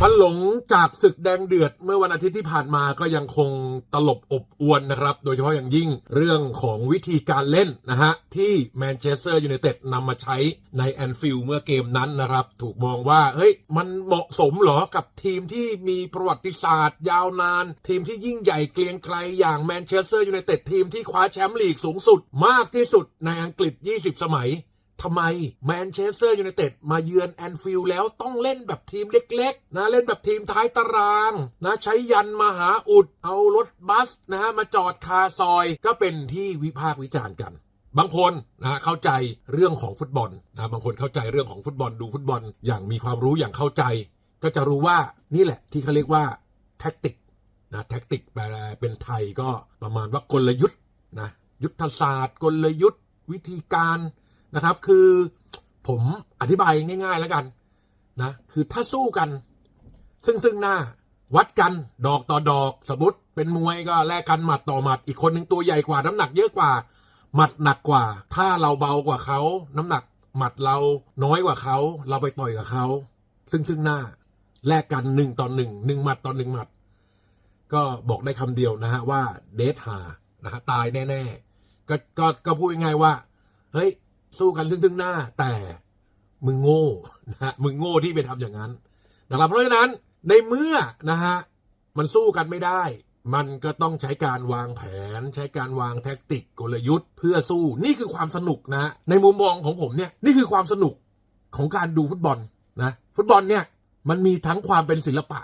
ควันหลงจากศึกแดงเดือดเมื่อวันอาทิตย์ที่ผ่านมาก็ยังคงตลบอบอวนนะครับ โดยเฉพาะอย่างยิ่งเรื่องของวิธีการเล่นนะฮะ ที่แมนเชสเตอร์ยูไนเต็ดนำมาใช้ในแอนฟิลด์เมื่อเกมนั้นนะครับ ถูกมองว่า เฮ้ย มันเหมาะสมเหรอกับทีมที่มีประวัติศาสตร์ ยาวนาน ทีมที่ยิ่งใหญ่เกรียงไกรอย่างแมนเชสเตอร์ยูไนเต็ดทีมที่คว้าแชมป์ลีกสูงสุด มากที่สุดในอังกฤษ 20 สมัย ทำไมแมนเชสเตอร์ยูไนเต็ดมาเยือนแอนฟิลด์แล้วต้องเล่นแบบทีมเล็กๆ นะเล่นแบบทีมท้ายตารางนะใช้ยันมาหาอุด เอารถบัสนะฮะมาจอดคาซอยก็เป็นที่วิพากษ์วิจารณ์กันบางคนนะฮะเข้าใจเรื่องของฟุตบอลนะบางคนเข้าใจเรื่องของฟุตบอลดูฟุตบอลอย่างมีความรู้อย่างเข้าใจ ก็จะรู้ว่านี่แหละที่เขาเรียกว่าแท็กติกนะแท็กติกแปลเป็นไทยก็ประมาณว่ากลยุทธ์นะยุทธศาสตร์ กลยุทธ์ วิธีการ นะครับ คือผมอธิบายง่าย ๆ แล้วกันนะคือถ้าสู้กัน ซึ่งซึ่งหน้า วัดกันดอกต่อดอก สมมติเป็นมวยก็แลกกันหมัดต่อหมัด อีกคนหนึ่งตัวใหญ่กว่าน้ำหนักเยอะกว่า หมัดหนักกว่า ถ้าเราเบากว่าเขาน้ำหนักหมัดเราน้อยกว่าเขา เราไปต่อยกับเขาซึ่งซึ่งหน้าแลกกันหนึ่งต่อหนึ่งหนึ่งหมัดต่อหนึ่งหมัด ก็บอกได้คำเดียวนะฮะว่าเดทหานะฮะตายแน่ๆก็ก็ก็พูดง่ายๆว่า เฮ้ย สู้กันซึ่งๆหน้า แต่มึงโง่นะฮะมึงโง่ที่ไปทำอย่างนั้นนะครับเพราะฉะนั้นในเมื่อนะฮะมันสู้กันไม่ได้ มันก็ต้องใช้การวางแผน ใช้การวางแท็กติกกลยุทธ์ เพื่อสู้นี่คือความสนุกนะในมุมมองของผมเนี่ยนี่คือความสนุกของการดูฟุตบอลนะฟุตบอลเนี่ยมันมีทั้งความเป็นศิลปะ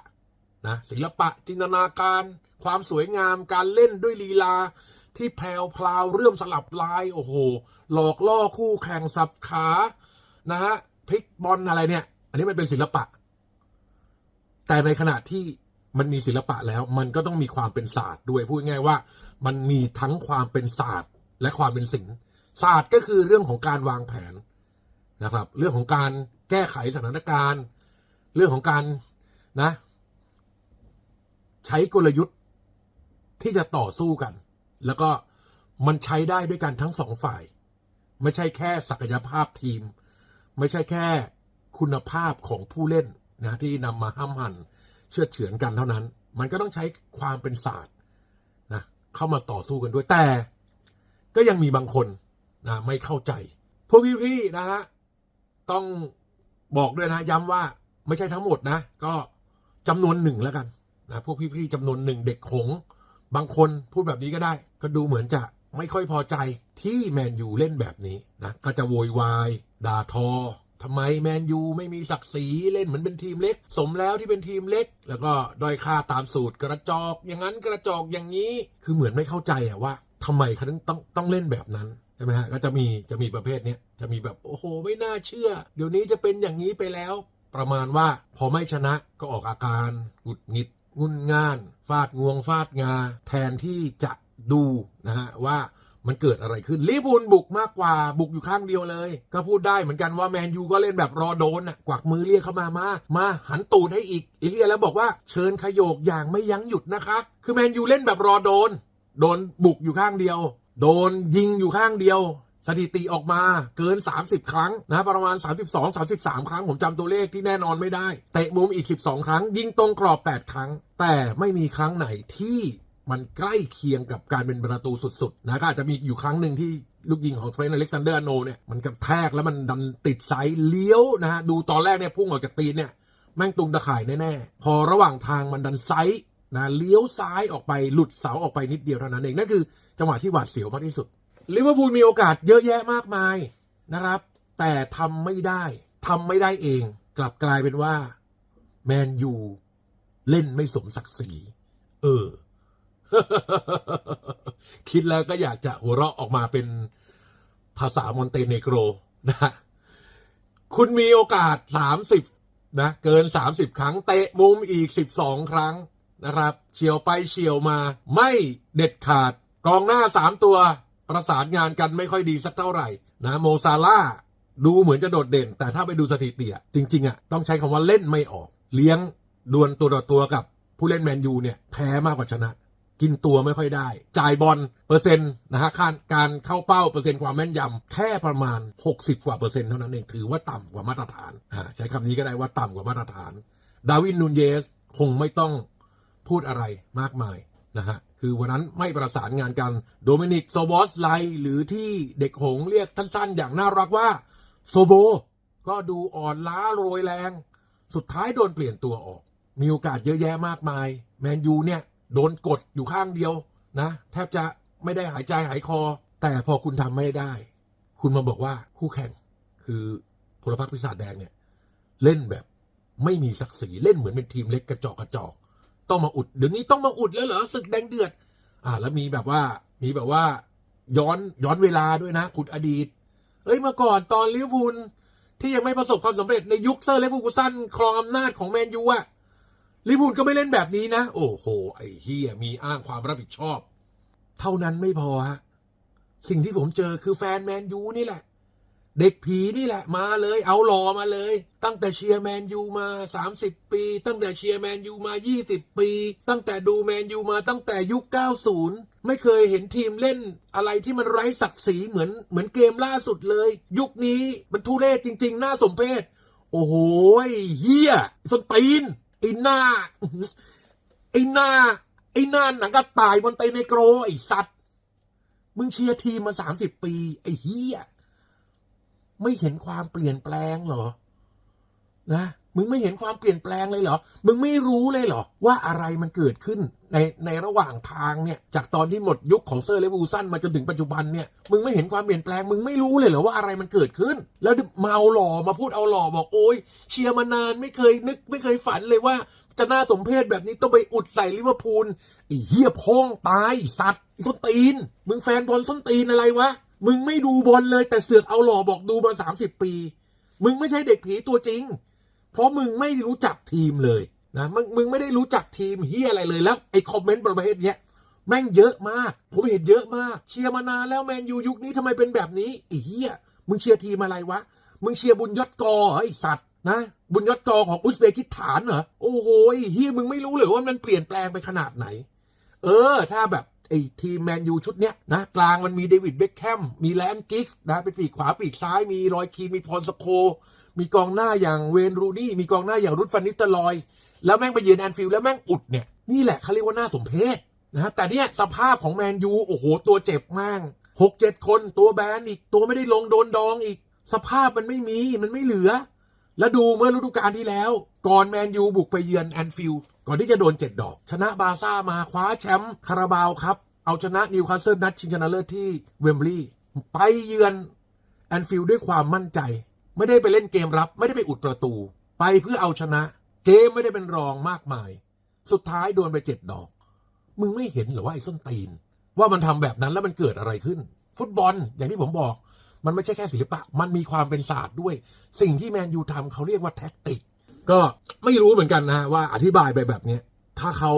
นะศิลปะจินตนาการ ความสวยงามการเล่นด้วยลีลา ที่แพรวพลาวเรื่อมสลับลาย โอ้โห หลอกล่อคู่แข่งสับขานะฮะพลิกบอลอะไรเนี่ย อันนี้มันเป็นศิลปะ แต่ในขณะที่มันมีศิลปะแล้ว มันก็ต้องมีความเป็นศาสตร์ด้วยพูดง่ายว่า มันมีทั้งความเป็นศาสตร์ และความเป็นศิลป์ศาสตร์ก็คือเรื่องของการวางแผนนะครับ เรื่องของการแก้ไขสถานการณ์ เรื่องของการนะ ใช้กลยุทธ์ที่จะต่อสู้กัน แล้วก็มันใช้ได้ด้วยกันทั้งสองฝ่าย ไม่ใช่แค่ศักยภาพทีม ไม่ใช่แค่คุณภาพของผู้เล่นนะที่นำมาห้ามหันเชื่อเฉือนกันเท่านั้น มันก็ต้องใช้ความเป็นศาสตร์นะเข้ามาต่อสู้กันด้วยแต่ ก็ยังมีบางคนนะไม่เข้าใจพวกพี่ๆนะฮะต้องบอกด้วยนะย้ำว่าไม่ใช่ทั้งหมดนะ ก็จำนวนหนึ่งแล้วกันนะพวกพี่ๆจำนวนหนึ่งเด็กหง บางคนพูดแบบนี้ก็ได้ ก็ดูเหมือนจะไม่ค่อยพอใจที่แมนยูเล่นแบบนี้นะก็จะโวยวายด่าทอทำไมแมนยูไม่มีศักดิ์ศรีเล่นเหมือนเป็นทีมเล็ก สมแล้วที่เป็นทีมเล็ก แล้วก็ด้อยค่าตามสูตรกระจอกอย่างนั้นกระจอกอย่างนี้ คือเหมือนไม่เข้าใจอะว่าทำไมเขาถึงต้องต้องเล่นแบบนั้นใช่ไหมฮะก็จะมีจะมีประเภทเนี้ยจะมีแบบโอ้โห ไม่น่าเชื่อ เดี๋ยวนี้จะเป็นอย่างนี้ไปแล้ว ประมาณว่าพอไม่ชนะก็ออกอาการหงุดหงิด งุนง่านฟาดงวงฟาดงา แทนที่จะดูนะฮะว่ามันเกิดอะไรขึ้นลิเวอร์พูลบุกมากกว่าบุกอยู่ข้างเดียวเลย ก็พูดได้เหมือนกันว่าแมนยูก็เล่นแบบรอโดนน่ะกวักมือเรียกเข้ามามามาหันตูดให้อีกเรียแล้วบอกว่าเชิญขยโยกอย่างไม่ยั้งหยุดนะคะ คือแมนยูเล่นแบบรอโดน โดนบุกอยู่ข้างเดียว โดนยิงอยู่ข้างเดียว สถิติออกมาเกิน 30 ครั้งนะประมาณ 32 33 ครั้ง ผมจำตัวเลขที่แน่นอนไม่ได้เตะมุมอีก 12 ครั้ง ยิงตรงกรอบ 8 ครั้ง แต่ไม่มีครั้งไหนที่มันใกล้เคียงกับการเป็นประตูสุดๆนะก็อาจจะมีอยู่ครั้งหนึ่งที่ลูกยิงของเทรนต์อเล็กซานเดอร์โนเนี่ยมันกระแทกแล้วมันดันติดไซส์เลี้ยวนะฮะดูตอนแรกเนี่ยพุ่งออกจากตีนเนี่ยแม่งตุงตะข่ายแน่ๆ พอระหว่างทางมันดันไซส์นะเลี้ยวซ้ายออกไปหลุดเสาออกไปนิดเดียวเท่านั้นเองนั่นคือจังหวะที่หวาดเสียวมากที่สุด ลิเวอร์พูลมีโอกาสเยอะแยะมากมายนะครับ แต่ทำไม่ได้ทำไม่ได้เอง กลับกลายเป็นว่า แมนยูเล่นไม่สมศักดิ์ศรี เออ คิดแล้วก็อยากจะหัวเราะออกมาเป็นภาษามอนเตเนโกรนะ คุณมีโอกาส30นะ เกิน30ครั้ง เตะมุมอีก12ครั้งนะครับ เฉียวไปเฉียวมา ไม่เด็ดขาด กองหน้า3ตัว ประสานงานกันไม่ค่อยดีสักเท่าไหร่นะโมซาล่าดูเหมือนจะโดดเด่น แต่ถ้าไปดูสถิติอะจริงๆอะต้องใช้คำว่าเล่นไม่ออก เลี้ยงดวลตัวต่อตัวกับผู้เล่นแมนยูเนี่ยแพ้มากกว่าชนะ กินตัวไม่ค่อยได้ จ่ายบอลเปอร์เซ็นต์นะฮะการการเข้าเป้าเปอร์เซ็นต์ความแม่นยำแค่ประมาณ 60 กว่าเปอร์เซ็นต์เท่านั้นเองถือว่าต่ำกว่ามาตรฐานอ่าใช้คำนี้ก็ได้ว่าต่ำกว่ามาตรฐาน ดาวินนูนเยสคงไม่ต้องพูดอะไรมากมายนะฮะ คือวันนั้นไม่ประสานงานกัน โดมินิกโซบอสไลหรือที่เด็กหงเรียกสั้นๆ อย่างน่ารักว่าโซโบ ก็ดูอ่อนล้าโรยแรง สุดท้ายโดนเปลี่ยนตัวออก มีโอกาสเยอะแยะมากมาย แมนยูเนี่ย โดนกดอยู่ข้างเดียวนะ แทบจะไม่ได้หายใจหายคอ แต่พอคุณทำไม่ได้ คุณมาบอกว่าคู่แข่งคือพลพรรคพิศาจแดงเนี่ย เล่นแบบไม่มีศักดิ์ศรีเล่นเหมือนเป็นทีมเล็กกระจอกกระจอก ต้องมาอุด เดี๋ยวนี้ต้องมาอุดแล้วเหรอศึกแดงเดือด อ่า แล้วมีแบบว่า มีแบบว่า ย้อนย้อนเวลาด้วยนะขุดอดีต เอ้ยเมื่อก่อนตอนลิเวอร์พูลที่ยังไม่ประสบความสำเร็จในยุคเซอร์เลฟูกูสันครองอำนาจของแมนยูอะลิเวอร์พูลก็ไม่เล่นแบบนี้นะ โอ้โห ไอ้เฮียมีอ้างความรับผิดชอบ เท่านั้นไม่พอฮะสิ่งที่ผมเจอคือแฟนแมนยูนี่แหละ เด็กผีนี่แหละมาเลย เอาหล่อมาเลย ตั้งแต่เชียร์แมนยูมา 30 ปี ตั้งแต่เชียร์แมนยูมา 20 ปี ตั้งแต่ดูแมนยูมาตั้งแต่ยุค 90 ไม่เคยเห็นทีมเล่นอะไรที่มันไร้ศักดิ์ศรีเหมือนเหมือนเกมล่าสุดเลย ยุคนี้มันทุเรศจริง ๆ น่าสมเพชโอ้โหเฮียสนตีนไอ้หน้าไอ้หน้าไอ้หน้าหนังกระต่ายบนเตในโกรไอ้สัตว์มึงเชียร์ทีมมา30ปี ไอ้เฮีย ไม่เห็นความเปลี่ยนแปลงเหรอ นะ มึงไม่เห็นความเปลี่ยนแปลงเลยเหรอ มึงไม่รู้เลยเหรอ ว่าอะไรมันเกิดขึ้นในในระหว่างทางเนี่ย จากตอนที่หมดยุคของเซอร์เลวูสันมาจนถึงปัจจุบันเนี่ย มึงไม่เห็นความเปลี่ยนแปลง มึงไม่รู้เลยเหรอว่าอะไรมันเกิดขึ้น แล้วมาเอาหล่อมาพูดเอาหล่อบอกโอ้ยเชียร์มานานไม่เคยนึก ไม่เคยฝันเลยว่าจะน่าสมเพชแบบนี้ต้องไปอุดใส่ลิเวอร์พูลไอ้เหี้ยพ้องตายสัตว์ส้นตีน มึงแฟนบอลส้นตีนอะไรวะ มึงไม่ดูบอลเลยแต่เสือกเอาหล่อบอกดูมาสามสิบปี มึงไม่ใช่เด็กผีตัวจริง เพราะมึงไม่รู้จักทีมเลยนะมึงมึงไม่ได้รู้จักทีมเฮียอะไรเลยแล้วไอ้คอมเมนต์ประเภทเนี้ยแม่งเยอะมาก ผมเห็นเยอะมาก เชียร์มานานแล้วแมนยูยุคนี้ทำไมเป็นแบบนี้ไอ้เฮียมึงเชียร์ทีมอะไรวะ มึงเชียร์บุญยศกอเหรอไอ้สัตว์นะ บุญยศกอของอุซเบกิสถานเหรอโอ้โหไอ้เฮียมึงไม่รู้เลยว่ามันเปลี่ยนแปลงไปขนาดไหน เออ ถ้าแบบไอ้ทีมแมนยูชุดเนี้ยนะ กลางมันมีเดวิดเบคแคมมีแลนกิกส์นะเป็นปีกขวาปีกซ้ายมีรอยคีมีพรสโค มีกองหน้าอย่างเวนรูนี่มีกองหน้าอย่างรุดฟันนิสเตอร์ลอย แล้วแม่งไปเยือนแอนฟิลด์แล้วแม่งอุดเนี่ยนี่แหละเขาเรียกว่าน่าสมเพชนะฮะแต่เนี่ยสภาพของแมนยูโอ้โห ตัวเจ็บมากหกเจ็ดคนตัวแบนอีกตัวไม่ได้ลงโดนดองอีก สภาพมันไม่มีมันไม่เหลือ แล้วดูเมื่อฤดูกาลที่แล้ว ก่อนแมนยูบุกไปเยือนแอนฟิลด์ ก่อนที่จะโดนเจ็ดดอก ชนะบาซ่ามาคว้าแชมป์คาราบาวครับ เอาชนะนิวคาสเซิลนัดชิงชนะเลิศที่เวมบลีย์ไปเยือนแอนฟิลด์ด้วยความมั่นใจ ไม่ได้ไปเล่นเกมรับ ไม่ได้ไปอุดประตู ไปเพื่อเอาชนะ เกมไม่ได้เป็นรองมากมาย สุดท้ายโดนไปเจ็ดดอก มึงไม่เห็นหรอว่าไอ้ส้นตีน ว่ามันทำแบบนั้นแล้วมันเกิดอะไรขึ้น ฟุตบอลอย่างที่ผมบอก มันไม่ใช่แค่ศิลปะ มันมีความเป็นศาสตร์ด้วย สิ่งที่แมนยูทำเขาเรียกว่าแท็กติก ก็ไม่รู้เหมือนกันนะว่าอธิบายไปแบบเนี้ยถ้าเขา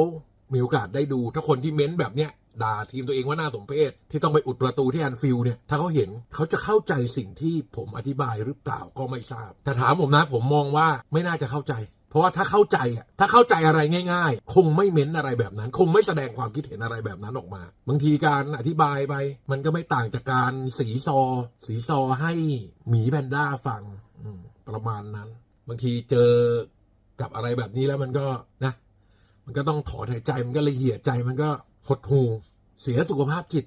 มีโอกาสได้ดู ถ้าคนที่เม้นแบบเนี้ยด่าทีมตัวเองว่าน่าสมเพชที่ต้องไปอุดประตูที่แอนฟิลเนี่ยถ้าเขาเห็นเขาจะเข้าใจสิ่งที่ผมอธิบายหรือเปล่าก็ไม่ทราบ แต่ถามผมนะผมมองว่าไม่น่าจะเข้าใจ เพราะว่าถ้าเข้าใจอะถ้าเข้าใจอะไรง่าย ๆ คงไม่เม้นอะไรแบบนั้น คงไม่แสดงความคิดเห็นอะไรแบบนั้นออกมา บางทีการอธิบายไป มันก็ไม่ต่างจากการสีซอ สีซอให้หมีแพนด้าฟังประมาณนั้น บางทีเจอกับอะไรแบบนี้แล้วมันก็นะ มันก็ต้องถอนหายใจมันก็ละเหียดใจมันก็หดหูเสียสุขภาพจิต